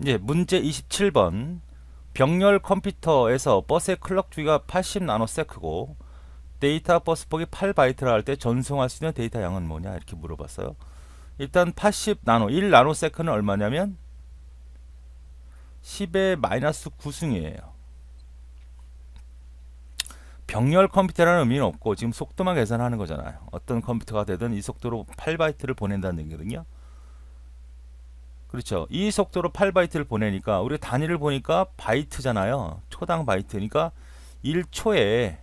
이제 문제 27번 병렬 컴퓨터에서 버스의 클럭 주기가 80 나노세크고 데이터 버스 폭이 8바이트라 할 때 전송할 수 있는 데이터 양은 뭐냐 이렇게 물어봤어요. 일단 80 나노 1 나노세크는 얼마냐면 10의 마이너스 9승이에요. 병렬 컴퓨터라는 의미는 없고 지금 속도만 계산하는 거잖아요. 어떤 컴퓨터가 되든 이 속도로 8바이트를 보낸다는 얘기거든요. 그렇죠. 이 속도로 8바이트를 보내니까 우리 단위를 보니까 바이트잖아요. 초당 바이트니까 1초에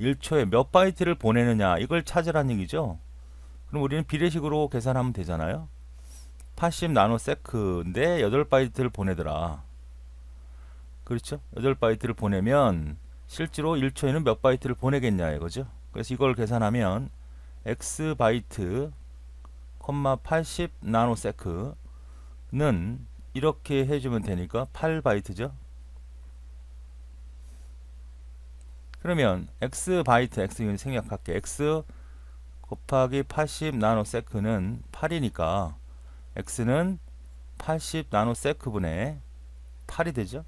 1초에 몇 바이트를 보내느냐 이걸 찾으라는 얘기죠. 그럼 우리는 비례식으로 계산하면 되잖아요. 80 나노세크인데 8바이트를 보내더라. 그렇죠? 8바이트를 보내면 실제로 1초에는 몇 바이트를 보내겠냐 이거죠. 그래서 이걸 계산하면 x 바이트, 80 나노세크 는 이렇게 해주면 되니까 8바이트죠. 그러면 x 바이트 x 생략할게 x 곱하기 80 나노세크는 8이니까 x는 80 나노세크 분의 8이 되죠.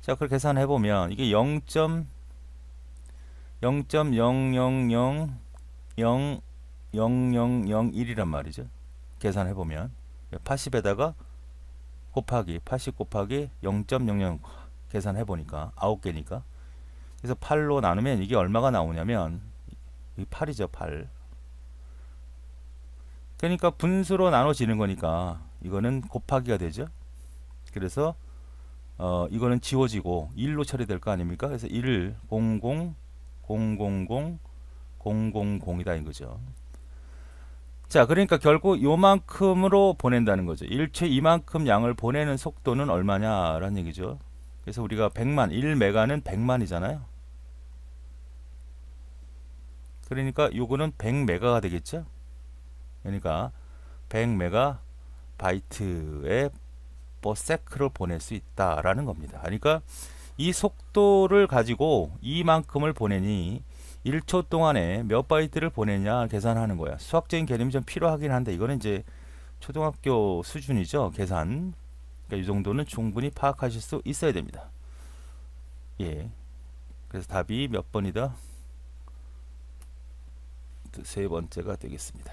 자, 그걸 계산해 보면 이게 0. 0.0000001이란 말이죠. 계산해 보면 80에다가 곱하기 80 곱하기 0.00 계산해 보니까 9개니까. 그래서 8로 나누면 이게 얼마가 나오냐면 이 8이죠 8 그러니까 분수로 나눠지는 거니까 이거는 곱하기가 되죠. 그래서 어 이거는 지워지고 1로 처리될 거 아닙니까? 그래서 1 0 0 0 0 0 0 0 0이다 이거죠 자, 그러니까 결국 요만큼으로 보낸다는 거죠. 일체 이만큼 양을 보내는 속도는 얼마냐라는 얘기죠. 그래서 우리가 100만, 1메가는 100만이잖아요. 그러니까 요거는 100메가가 되겠죠. 그러니까 100메가 바이트의 버세크를 보낼 수 있다라는 겁니다. 그러니까 이 속도를 가지고 이만큼을 보내니 1초 동안에 몇 바이트를 보내냐 계산하는 거야. 수학적인 개념이 좀 필요하긴 한데 이거는 이제 초등학교 수준이죠. 계산. 그러니까 이 정도는 충분히 파악하실 수 있어야 됩니다. 예. 그래서 답이 몇 번이다? 세 번째가 되겠습니다.